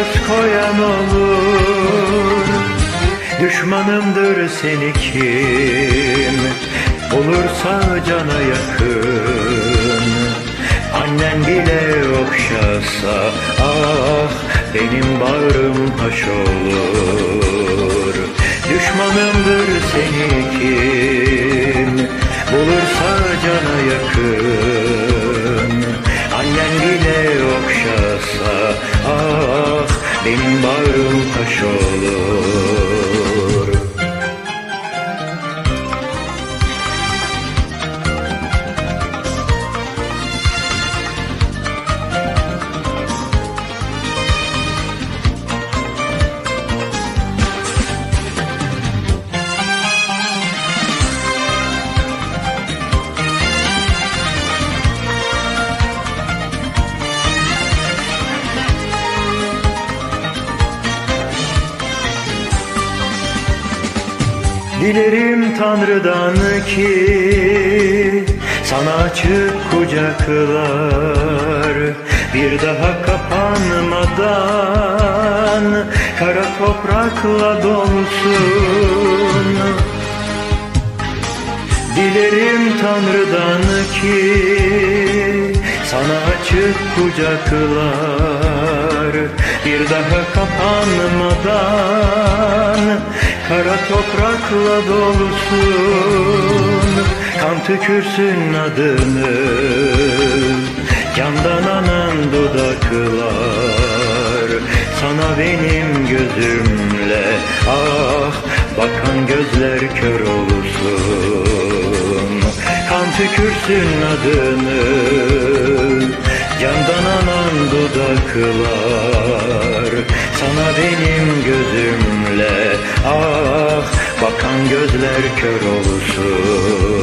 göz koyan olur. Düşmanımdır seni kim? Olursa cana yakın. Annen bile okşasa Ah benim bağrım taş olur. Düşmanımdır seni kim? Bulursa cana yakın benim bağrım taş olur Dilerim Tanrı'dan ki sana açık kucaklar bir daha kapanmadan kara toprakla dolsun. Dilerim Tanrı'dan ki sana açık kucaklar bir daha kapanmadan kara toprakla dolsun kan tükürsün adını. Candan anan dudaklar sana benim gözümle. Ah bakan gözler kör olsun kan tükürsün adını. Candan anan dudaklar sana benim gözümle ah bakan gözler kör olsun